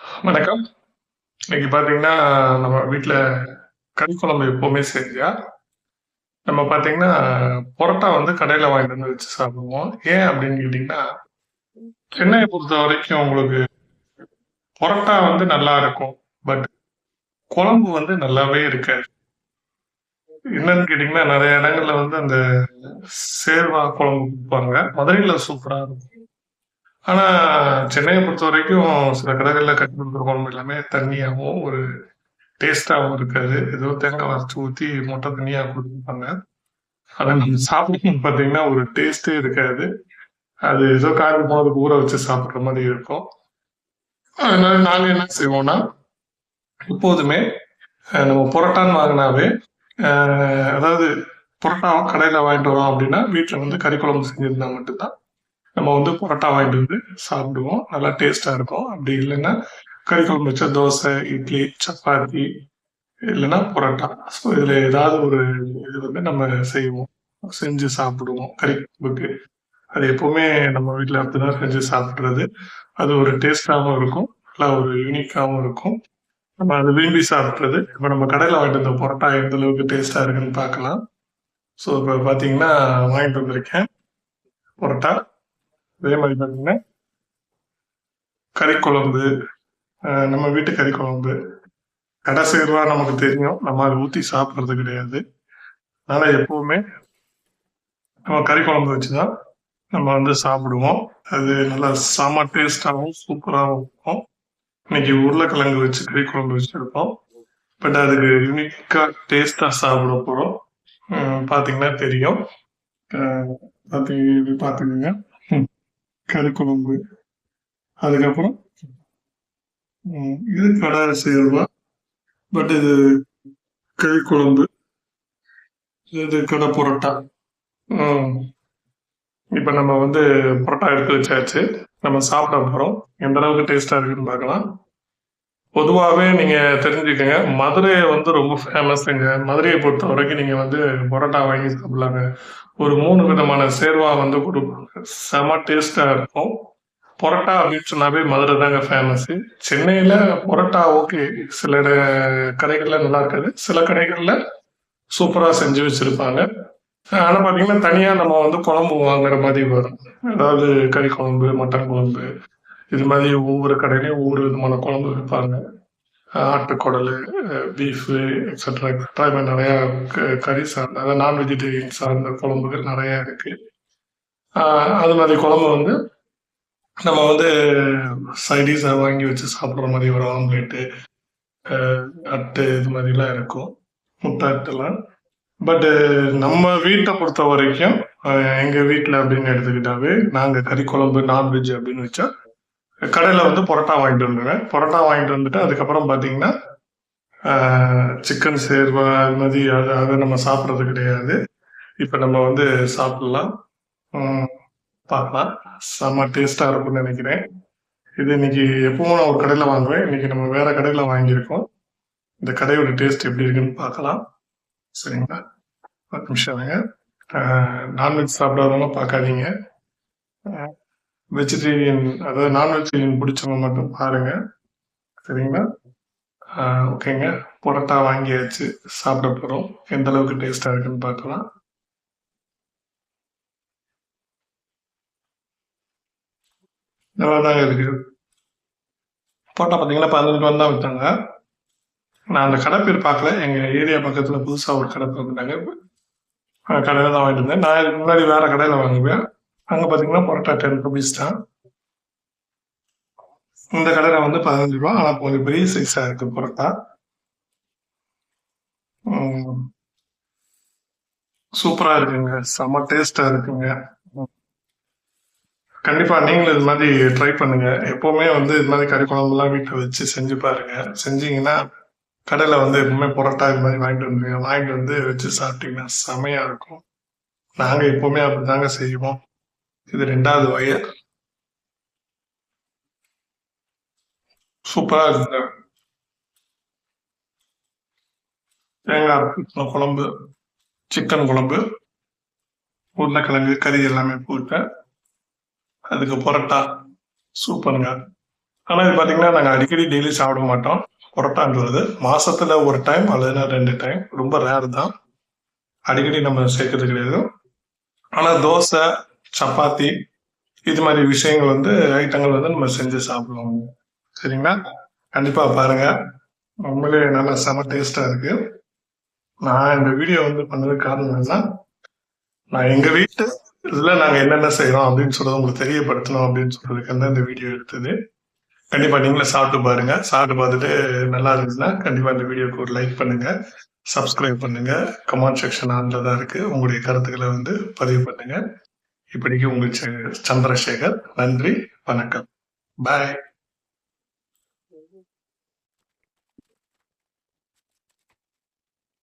வணக்கம். இன்னைக்கு பாத்தீங்கன்னா நம்ம வீட்ல கறி குழம்பு எப்பவுமே செஞ்சா, நம்ம பாத்தீங்கன்னா பரோட்டா வந்து கடையில வாங்கிட்டு வந்து வச்சு சாப்பிடுவோம். ஏன் அப்படின்னு கேட்டீங்கன்னா, என்னைய பொறுத்த வரைக்கும் உங்களுக்கு பரோட்டா வந்து நல்லா இருக்கும். பட் குழம்பு வந்து நல்லாவே இருக்காது. என்னன்னு கேட்டீங்கன்னா, நிறைய இடங்கள்ல வந்து அந்த சேர்வா குழம்பு கொடுப்பாங்க மதுரையில சூப்பரா இருக்கும். ஆனா, சென்னைய பொறுத்தவரைக்கும் சில கடைகள்ல கட்டி எல்லாமே தண்ணியாவும், ஒரு டேஸ்ட்டாவும் இருக்காது. ஏதோ தேங்காய் அரைச்சு ஊத்தி மொட்டை தண்ணியா குடுத்துருப்பாங்க. அத நம்ம சாப்பிடும்போது பார்த்தீங்கன்னா, ஒரு டேஸ்ட்டே இருக்காது. அது ஏதோ காலைல போனதுக்கு ஊற வச்சு சாப்பிடுற மாரி இருக்கும். அதனால நாங்க என்ன செய்வோம்னா, எப்போதுமே அ நம்ம பரோட்டான்னு வாங்குனாவே, அ அதாவது புரோட்டாவும் கடையில வாங்கிட்டு வரோம் அப்படின்னா, வீட்ல வந்து கறி குழம்பு செஞ்சிருந்தா மட்டும் தான், நம்ம வந்து பரோட்டா வாங்கிட்டு வந்து சாப்பிடுவோம். நல்லா டேஸ்டா இருக்கும். அப்படி இல்லைன்னா கறி குழம்பு வச்ச தோசை, இட்லி, சப்பாத்தி இல்லைன்னா பரோட்டா. ஸோ இதுல ஏதாவது ஒரு இது வந்து நம்ம செய்வோம். செஞ்சு சாப்பிடுவோம் கறி குழம்புக்கு. அது எப்பவுமே நம்ம வீட்ல அப்படிதான் செஞ்சு சாப்பிடுறது. அது ஒரு டேஸ்டாகவும் இருக்கும். நல்லா ஒரு யூனிக்காகவும் இருக்கும். நம்ம அதை விரும்பி சாப்பிட்றது இப்போ நம்ம கடையில் வாங்கிட்டு வந்த பரோட்டா எந்த அளவுக்கு டேஸ்டாக இருக்குன்னு பார்க்கலாம். ஸோ இப்போ பார்த்தீங்கன்னா, வாங்கிட்டு வந்திருக்கேன். பரோட்டா. அதே மாதிரி பார்த்தீங்கன்னா கறி குழம்பு, நம்ம வீட்டு கறி குழம்பு. கடை சேர்வா நமக்கு தெரியும். நம்ம அதை ஊற்றி சாப்பிட்றது கிடையாது. அதனால் எப்போவுமே நம்ம கறி குழம்பு வச்சு தான் நம்ம வந்து சாப்பிடுவோம். அது நல்லா செம டேஸ்டாகவும் சூப்பராகவும் இருக்கும். இன்னைக்கு உருளைக்கிழங்கு வச்சு கறி குழம்பு வச்சிருக்கோம். பட் அதுக்கு யூனிக்காக டேஸ்டாக சாப்பிட போகிறோம் பார்த்தீங்கன்னா தெரியும். பார்த்து பார்த்துக்குங்க ம். கறி குழம்பு. அதுக்கப்புறம் இது கடை சேர்வா. பட் இது கறி குழம்பு. இது கடை புரோட்டா இப்போ நம்ம வந்து புரோட்டா எடுத்து வச்சாச்சு. நம்ம சாப்பிட போகிறோம் எந்த அளவுக்கு டேஸ்டாக இருக்குன்னு பார்க்கலாம். பொதுவாகவே நீங்கள் தெரிஞ்சுக்கங்க. மதுரையை வந்து ரொம்ப ஃபேமஸ்ங்க. பொறுத்த வரைக்கும் நீங்கள் வந்து பரோட்டா வாங்கி சாப்பிடலாங்க. ஒரு மூணு விதமான சேர்வா வந்து கொடுப்பாங்க செம டேஸ்டாக இருக்கும். பரோட்டா அப்படின்னு சொன்னாவே மதுரை தாங்க ஃபேமஸு. சென்னையில் பரோட்டா ஓகே. சில கடைகளில் நல்லா இருக்காது. சில கடைகளில் சூப்பராக செஞ்சு வச்சுருப்பாங்க ஆனால் பார்த்தீங்கன்னா, தனியாக நம்ம வந்து குழம்பு வாங்குற மாதிரி வரும். அதாவது கறி குழம்பு, மட்டன் குழம்பு. இது மாதிரி ஒவ்வொரு கடையிலையும் ஒவ்வொரு விதமான குழம்பு வைப்பாங்க ஆட்டுக்குடல் பீஃபு எக்ஸட்ரா எக்ஸட்ரா இது மாதிரி நிறையா க கறி சார்ந்த அதாவது நான் வெஜிடேரியன் சார்ந்த குழம்புகள் நிறையா இருக்குது அது மாதிரி குழம்பு வந்து நம்ம வந்து சைடிஸை வாங்கி வச்சு சாப்பிட்ற மாதிரி ஒரு ஆம்லேட்டு அட்டு இது மாதிரிலாம் இருக்கும். முட்டை அட்டுலாம். நம்ம வீட்டை பொறுத்த வரைக்கும் எங்கள் வீட்டில் அப்படின்னு எடுத்துக்கிட்டாவே, நாங்கள் கறி குழம்பு, நான்வெஜ் அப்படின்னு வச்சா, கடையில் வந்து பரோட்டா வாங்கிட்டு வந்துருவேன். பரோட்டா வாங்கிட்டு வந்துட்டு அதுக்கப்புறம் பார்த்தீங்கன்னா, சிக்கன் சேர்வா அது மாதிரி அது அதை நம்ம சாப்பிட்றது கிடையாது. இப்போ நம்ம வந்து சாப்பிடலாம். பார்க்கலாம். செம்ம டேஸ்ட்டாக இருக்கும்னு நினைக்கிறேன் இது இன்னைக்கு எப்பவும் நான் ஒரு கடையில் வாங்குவேன். இன்னைக்கு நம்ம வேற கடையில் வாங்கியிருக்கோம். இந்த கடையோட டேஸ்ட் எப்படி இருக்குன்னு பார்க்கலாம். சரிங்களா? ஒரு நிமிஷம் நான்வெஜ் சாப்பிடாதவங்க பார்க்காதீங்க. வெஜிடேரியன் அதாவது நான் வெஜிடேரியன் பிடிச்சவங்க மட்டும் பாருங்க. சரிங்களா? ஓகேங்க. பொரோட்டா வாங்கியாச்சு. சாப்பிட போகிறோம் எந்த அளவுக்கு டேஸ்டாக இருக்குன்னு பார்க்கலாம். நல்லாதாங்க இருக்கு. பரோட்டா பார்த்தீங்கன்னா, பதினஞ்சு ரூபா தான் விற்றாங்க நான் அந்த கடை பேர் பார்க்கல. எங்கள் ஏரியா பக்கத்தில் புதுசாக ஒரு கடை திறந்துட்டாங்க கடையில் தான் வாங்கிட்டு வந்தேன். நான் இதுக்கு முன்னாடி வேறு கடையில் வாங்குவேன். அங்க பார்த்தீங்கன்னா, பரோட்டா டென் ருபீஸ் தான். இந்த கடையில வந்து பதினஞ்சு ரூபா ஆனா கொஞ்சம் பெரிய சைஸா இருக்கு பரோட்டா. சூப்பராக சூப்பரா இருக்குங்க. செம டேஸ்ட்டா இருக்குங்க. கண்டிப்பாக கண்டிப்பா நீங்களும் இது மாதிரி ட்ரை பண்ணுங்க. எப்பவுமே வந்து இது மாதிரி கறி குழம்புலாம் வீட்டில் வச்சு செஞ்சு பாருங்க. செஞ்சீங்கன்னா, கடையில வந்து எப்பவுமே பரோட்டா இது மாதிரி வாங்கிட்டு வந்துருங்க. வாங்கிட்டு வந்து வச்சு சாப்பிட்டீங்கன்னா செமையா இருக்கும். நாங்க எப்பவுமே அப்படிதாங்க செய்வோம். இது ரெண்டாவது ஒயர் சூப்பரா இருக்குங்க. தேங்காய் குழம்பு, சிக்கன் குழம்பு, உருளைக்கிழங்கு, கறி எல்லாமே போட்டு, அதுக்கு பரோட்டா. சூப்பருங்க. ஆனா இது பாத்தீங்கன்னா நாங்க அடிக்கடி டெய்லி சாப்பிட மாட்டோம் புரோட்டான்றது மாசத்துல ஒரு டைம் அல்லதுன்னா ரெண்டு டைம் ரொம்ப ரேர் தான் அடிக்கடி நம்ம சேர்க்கறது கிடையாது ஆனா தோசை சப்பாத்தி இது மாதிரி விஷயங்கள் வந்து ஐட்டங்கள் வந்து நம்ம செஞ்சு சாப்பிடுவோம் சரிங்களா? கண்டிப்பா பாருங்க. உண்மையிலே நல்லா செம டேஸ்டா இருக்கு. நான் இந்த வீடியோ வந்து பண்ணதுக்கு காரணம் என்னன்னா நான் எங்க வீட்டு இதுல நாங்க என்னென்ன செய்யறோம் அப்படின்னு சொல்றது உங்களுக்கு தெரியப்படுத்தணும் அப்படின்னு சொல்றதுக்கு தான் இந்த வீடியோ எடுத்தது. கண்டிப்பா நீங்களும் சாப்பிட்டு பாருங்க. சாப்பிட்டு பார்த்துட்டு நல்லா இருந்துச்சுன்னா கண்டிப்பா இந்த வீடியோக்கு ஒரு லைக் பண்ணுங்க. சப்ஸ்கிரைப் பண்ணுங்க. கமெண்ட் செக்ஷன் ஆன்ல தான் இருக்கு. உங்களுடைய கருத்துக்களை வந்து பதிவு பண்ணுங்க. இப்படிக்கு உங்கள் ச- சந்திரசேகர் நன்றி வணக்கம். பாய்